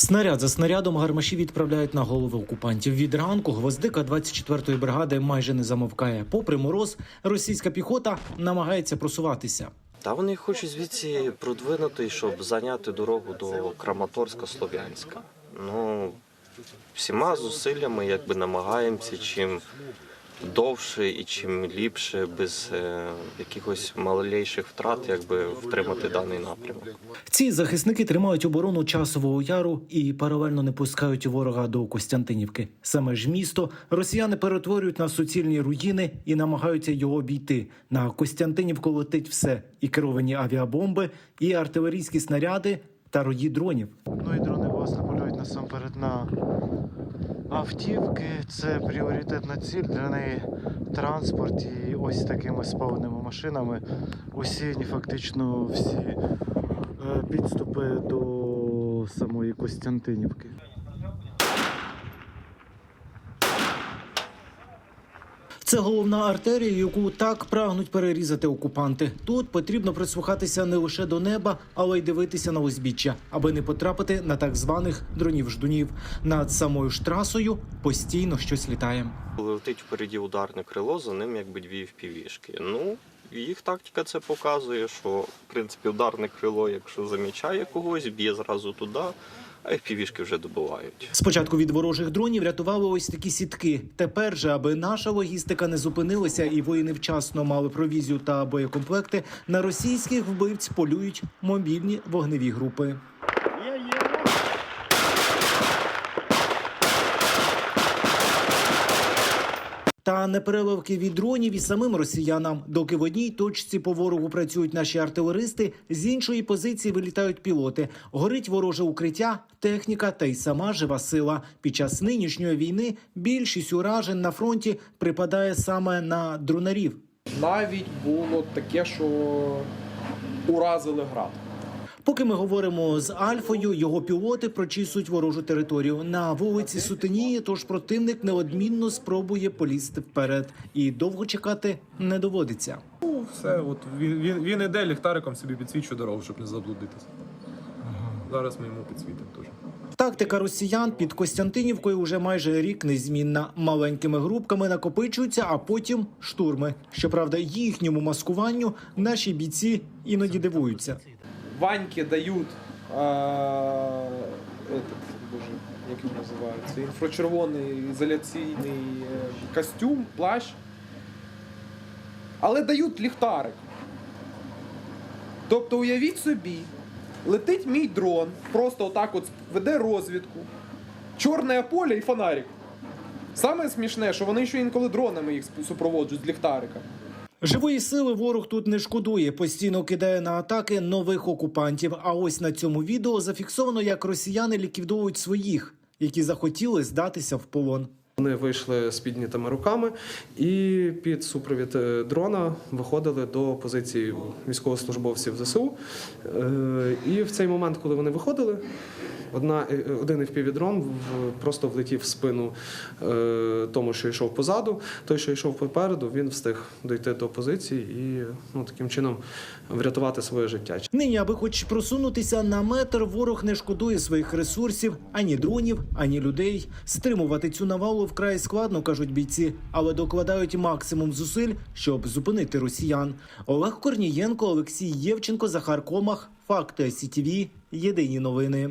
Снаряд за снарядом гармаші відправляють на голови окупантів. Від ранку гвоздика 24-ї бригади майже не замовкає. Попри мороз, російська піхота намагається просуватися. Та вони хочуть звідси продвинути, щоб зайняти дорогу до Краматорська, Слов'янська. Ну, всіма зусиллями якби намагаємося чим довше і чим ліпше, без е, якихось малейших втрат, якби втримати даний напрямок. Ці захисники тримають оборону часового яру і паралельно не пускають ворога до Костянтинівки. Саме ж місто росіяни перетворюють на суцільні руїни і намагаються його обійти. На Костянтинівку летить все: і керовані авіабомби, і артилерійські снаряди та рої дронів. Ну і дрони власне полюють насамперед на автівки. Це пріоритетна ціль для неї транспорт. І ось такими спавними машинами усіяні фактично всі е, підступи до самої Костянтинівки. Це головна артерія, яку так прагнуть перерізати окупанти. Тут потрібно прислухатися не лише до неба, але й дивитися на узбіччя, аби не потрапити на так званих дронів-ждунів. Над самою ж трасою постійно щось літає. Летить впереді ударне крило, за ним якби дві впівішки. Ну, їх тактика це показує, що в принципі ударне крило, якщо замічає когось, б'є зразу туди, а півішки вже добувають. Спочатку від ворожих дронів рятували ось такі сітки. Тепер же, аби наша логістика не зупинилася і воїни вчасно мали провізію та боєкомплекти, на російських вбивць полюють мобільні вогневі групи. Та непереливки від дронів і самим росіянам, доки в одній точці по ворогу працюють наші артилеристи, з іншої позиції вилітають пілоти. Горить вороже укриття, техніка та й сама жива сила. Під час нинішньої війни більшість уражень на фронті припадає саме на дронарів. Навіть було таке, що уразили град. Поки ми говоримо з Альфою, його пілоти прочісують ворожу територію. На вулиці Сутеніє, тож противник неодмінно спробує полізти вперед, і довго чекати не доводиться. Ну, все, от він, він, він іде ліхтариком собі підсвічує дорогу, щоб не заблудитися. Зараз ми йому підсвітимо теж. Тактика росіян під Костянтинівкою уже майже рік незмінна. Маленькими групками накопичуються, а потім штурми. Щоправда, їхньому маскуванню наші бійці іноді дивуються. Ваньки дають а, этот, боже, як він називається, інфрачервоний ізоляційний е, костюм, плащ. Але дають ліхтарик. Тобто, уявіть собі, летить мій дрон, просто отак от веде розвідку, чорне поле і фонарик. Саме смішне, що вони ще інколи дронами їх супроводжують з ліхтарика. Живої сили ворог тут не шкодує, постійно кидає на атаки нових окупантів. А ось на цьому відео зафіксовано, як росіяни ліквідовують своїх, які захотіли здатися в полон. Вони вийшли з піднятими руками і під супровід е, дрона виходили до позиції військовослужбовців ЗСУ. Е, І в цей момент, коли вони виходили, одна, е, один FPV-дрон просто влетів в спину е, тому, що йшов позаду. Той, що йшов попереду, він встиг дойти до позиції і ну, таким чином врятувати своє життя. Нині, аби хоч просунутися на метр, ворог не шкодує своїх ресурсів ані дронів, ані людей. Стримувати цю навалу вкрай складно, кажуть бійці, але докладають максимум зусиль, щоб зупинити росіян. Олег Корнієнко, Олексій Євченко, Захар Комах. Факти СІТВ. Єдині новини.